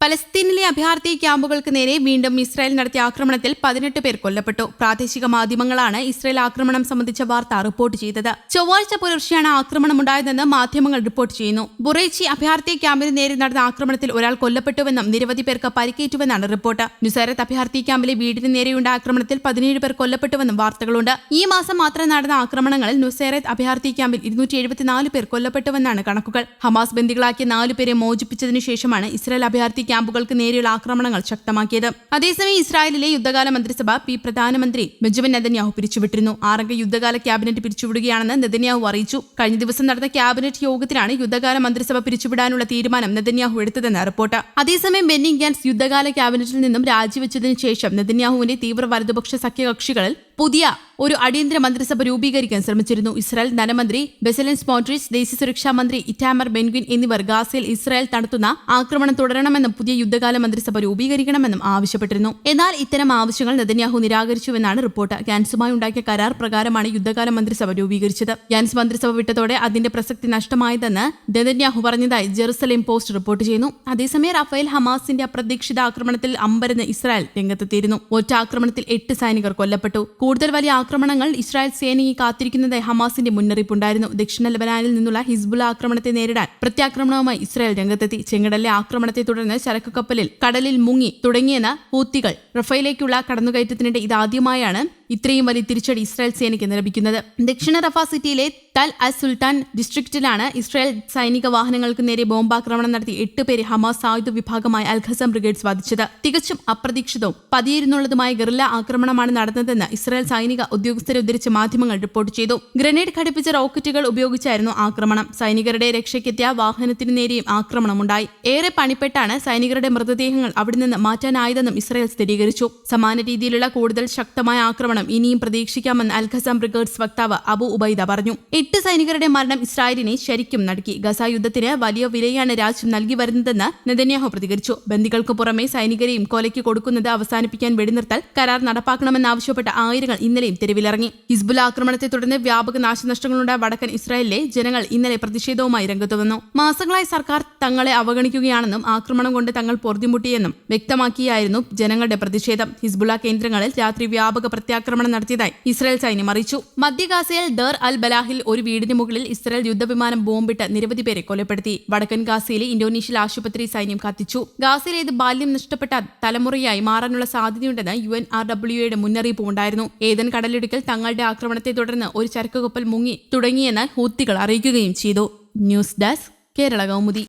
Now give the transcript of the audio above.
പലസ്തീനിലെ അഭയാർത്ഥി ക്യാമ്പുകൾക്ക് നേരെ വീണ്ടും ഇസ്രായേൽ നടത്തിയ ആക്രമണത്തിൽ പതിനെട്ട് പേർ കൊല്ലപ്പെട്ടു. പ്രാദേശിക മാധ്യമങ്ങളാണ് ഇസ്രായേൽ ആക്രമണം സംബന്ധിച്ച വാർത്ത റിപ്പോർട്ട് ചെയ്തത്. ചൊവ്വാഴ്ച പുലർച്ചെയാണ് ആക്രമണമുണ്ടായതെന്ന് മാധ്യമങ്ങൾ റിപ്പോർട്ട് ചെയ്യുന്നു. ബുറേച്ചി അഭയാർത്ഥി ക്യാമ്പിന് നേരെ നടന്ന ആക്രമണത്തിൽ ഒരാൾ കൊല്ലപ്പെട്ടുവെന്നും നിരവധി പേർക്ക് പരിക്കേറ്റുവെന്നാണ് റിപ്പോർട്ട്. നുസാരത്ത് അഭയാർത്ഥി ക്യാമ്പിലെ വീടിന് നേരെയുണ്ടായ ആക്രമണത്തിൽ പതിനേഴ് പേർ കൊല്ലപ്പെട്ടുവെന്നും വാർത്തകളുണ്ട്. ഈ മാസം മാത്രം നടന്ന ആക്രമണങ്ങളിൽ നുസേറത്ത് അഭയാർത്ഥി ക്യാമ്പിൽ ഇരുന്നൂറ്റി എഴുപത്തിനാല് പേർ കൊല്ലപ്പെട്ടുവെന്നാണ് കണക്കുകൾ. ഹമാസ് ബന്ദികളാക്കിയ നാലു പേരെ മോചിപ്പിച്ചതിനു ശേഷമാണ് ഇസ്രായേൽ അഭയാർത്ഥി ക്യാമ്പുകൾക്ക് നേരെയുള്ള ആക്രമണങ്ങൾ ശക്തമാക്കിയത്. അതേസമയം ഇസ്രായേലിലെ യുദ്ധകാല മന്ത്രിസഭ പി പ്രധാനമന്ത്രി ബെഞ്ചമിൻ നെതന്യാഹു പിരിച്ചുവിട്ടിരുന്നു. ആറംഗ യുദ്ധകാല ക്യാബിനറ്റ് പിരിച്ചുവിടുകയാണെന്ന് നെതന്യാഹു അറിയിച്ചു. കഴിഞ്ഞ ദിവസം നടന്ന ക്യാബിനറ്റ് യോഗത്തിലാണ് യുദ്ധകാല മന്ത്രിസഭ പിരിച്ചുവിടാനുള്ള തീരുമാനം നെതന്യാഹു എടുത്തതെന്ന് റിപ്പോർട്ട്. അതേസമയം ബെന്നി ഗാൻസ് യുദ്ധകാല ക്യാബിനറ്റിൽ നിന്നും രാജിവെച്ചതിനു ശേഷം നെതന്യാഹുവിന്റെ തീവ്ര വലതുപക്ഷ സഖ്യകക്ഷികളിൽ പുതിയ ഒരു അടിയന്തര മന്ത്രിസഭ രൂപീകരിക്കാൻ ശ്രമിച്ചിരുന്നു. ഇസ്രായേൽ ധനമന്ത്രി ബെസലൻ സ്മോട്രിസ് ദേശീയ സുരക്ഷാ മന്ത്രി ഇറ്റാമർ ബെൻഗ്വിൻ എന്നിവർ ഗാസയിൽ ഇസ്രായേൽ നടത്തുന്ന ആക്രമണം തുടരണമെന്നും പുതിയ യുദ്ധകാല മന്ത്രിസഭ രൂപീകരിക്കണമെന്നും ആവശ്യപ്പെട്ടിരുന്നു. എന്നാൽ ഇത്തരം ആവശ്യങ്ങൾ നെതന്യാഹു നിരാകരിച്ചുവെന്നാണ് റിപ്പോർട്ട്. ഗ്യാൻസുമായി ഉണ്ടാക്കിയ കരാർ പ്രകാരമാണ് യുദ്ധകാല മന്ത്രിസഭ രൂപീകരിച്ചത്. ഗാൻസ് മന്ത്രിസഭ വിട്ടതോടെ അതിന്റെ പ്രസക്തി നഷ്ടമായതെന്ന് നെതന്യാഹു പറഞ്ഞതായി ജെറുസലേം പോസ്റ്റ് റിപ്പോർട്ട് ചെയ്യുന്നു. അതേസമയം റഫേൽ ഹമാസിന്റെ അപ്രതീക്ഷിത ആക്രമണത്തിൽ അമ്പരന്ന് ഇസ്രായേൽ രംഗത്തെത്തിയിരുന്നു. ഒറ്റ ആക്രമണത്തിൽ എട്ട് സൈനികർ കൊല്ലപ്പെട്ടു. കൂടുതൽ വലിയ ആക്രമണങ്ങൾ ഇസ്രായേൽ സേനയെ കാത്തിരിക്കുന്നതായി ഹമാസിന്റെ മുന്നറിയിപ്പുണ്ടായിരുന്നു. ദക്ഷിണ ലബനാനിൽ നിന്നുള്ള ഹിസ്ബുല ആക്രമണത്തെ നേരിടാൻ പ്രത്യാക്രമണവുമായി ഇസ്രായേൽ രംഗത്തെത്തി. ചെങ്കടലിലെ ആക്രമണത്തെ തുടർന്ന് ചരക്കു കപ്പലിൽ കടലിൽ മുങ്ങി തുടങ്ങിയെന്ന ഹൂത്തികൾ റഫേലേക്കുള്ള കടന്നുകയറ്റത്തിനിടെ ഇതാദ്യമായാണ് ഇത്രയും വലിയ തിരിച്ചടി ഇസ്രായേൽ സേനയ്ക്ക് നിലപിക്കുന്നത്. ദക്ഷിണ റഫാ സിറ്റിയിലെ തൽ അസ് സുൽത്താൻ ഡിസ്ട്രിക്റ്റിലാണ് ഇസ്രായേൽ സൈനിക വാഹനങ്ങൾക്ക് നേരെ ബോംബാക്രമണം നടത്തി എട്ട് പേരെ ഹമാസ് സായുധ വിഭാഗമായ അൽഖസം ബ്രിഗേഡ്സ് വധിച്ചത് തികച്ചും അപ്രതീക്ഷിതവും പതിയിരുന്നുള്ളതുമായ ഗറില്ല ആക്രമണമാണ് നടന്നതെന്ന് ഇസ്രായേൽ സൈനിക ഉദ്യോഗസ്ഥരെ ഉദ്ധരിച്ച് മാധ്യമങ്ങൾ റിപ്പോർട്ട് ചെയ്തു. ഗ്രനേഡ് ഘടിപ്പിച്ച റോക്കറ്റുകൾ ഉപയോഗിച്ചായിരുന്നു ആക്രമണം. സൈനികരുടെ രക്ഷയ്ക്കെത്തിയ വാഹനത്തിനു നേരെയും ആക്രമണമുണ്ടായി. ഏറെ പണിപ്പെട്ടാണ് സൈനികരുടെ മൃതദേഹങ്ങൾ അവിടെ നിന്ന് മാറ്റാനായതെന്നും ഇസ്രായേൽ സ്ഥിരീകരിച്ചു. സമാന രീതിയിലുള്ള കൂടുതൽ ശക്തമായ ആക്രമണം ഇനിയും പ്രതീക്ഷിക്കാമെന്ന് അൽഖസം ബ്രിഗേഡ്സ് വക്താവ് അബു ഉബൈദ പറഞ്ഞു. എട്ട് സൈനികരുടെ മരണം ഇസ്രായേലിനെ ശരിക്കും നടുക്കി. ഗസ യുദ്ധത്തിന് വലിയ വിലയാണ് രാജ്യം നൽകി വരുന്നതെന്ന് നെതന്യാഹു പ്രതികരിച്ചു. ബന്ദികൾക്ക് പുറമെ സൈനികരെയും കൊലയ്ക്ക് കൊടുക്കുന്നത് അവസാനിപ്പിക്കാൻ വെടിനിർത്തൽ കരാർ നടപ്പാക്കണമെന്നാവശ്യപ്പെട്ട ആയിരങ്ങൾ ഇന്നലെയും തെരുവിലിറങ്ങി. ഹിസ്ബുല ആക്രമണത്തെ തുടർന്ന് വ്യാപക നാശനഷ്ടങ്ങളുണ്ടായ വടക്കൻ ഇസ്രായേലിലെ ജനങ്ങൾ ഇന്നലെ പ്രതിഷേധവുമായി രംഗത്ത് വന്നു. മാസങ്ങളായി സർക്കാർ തങ്ങളെ അവഗണിക്കുകയാണെന്നും ആക്രമണം കൊണ്ട് തങ്ങൾ പൊറുതിമുട്ടിയെന്നും വ്യക്തമാക്കിയായിരുന്നു ജനങ്ങളുടെ പ്രതിഷേധം. ഹിസ്ബുല കേന്ദ്രങ്ങളിൽ രാത്രി വ്യാപക പ്രത്യാക്രമണം നടത്തിയതായി ഇസ്രായേൽ സൈന്യം അറിയിച്ചു. മധ്യ ഗാസയിൽ ദർ അൽ ബലാഹിൽ വീടിന് മുകളിൽ ഇസ്രായേൽ യുദ്ധവിമാനം ബോംബിട്ട് നിരവധി പേരെ കൊലപ്പെടുത്തി. വടക്കൻ ഗാസയിലെ ഇന്തോനേഷ്യൻ ആശുപത്രി സൈന്യം കത്തിച്ചു. ഗാസയിലെ ഇത് ബാല്യം നഷ്ടപ്പെട്ട തലമുറയായി മാറാനുള്ള സാധ്യതയുണ്ടെന്ന് യു എൻ ആർ ഡബ്ല്യുയുടെ മുന്നറിയിപ്പ് ഉണ്ടായിരുന്നു. ഏതൻ കടലിടുക്കൽ തങ്ങളുടെ ആക്രമണത്തെ തുടർന്ന് ഒരു ചരക്കുകപ്പൽ മുങ്ങി തുടങ്ങിയെന്ന് ഹൂത്തികൾ അറിയിക്കുകയും ചെയ്തു. News desk Kerala Kaumudi.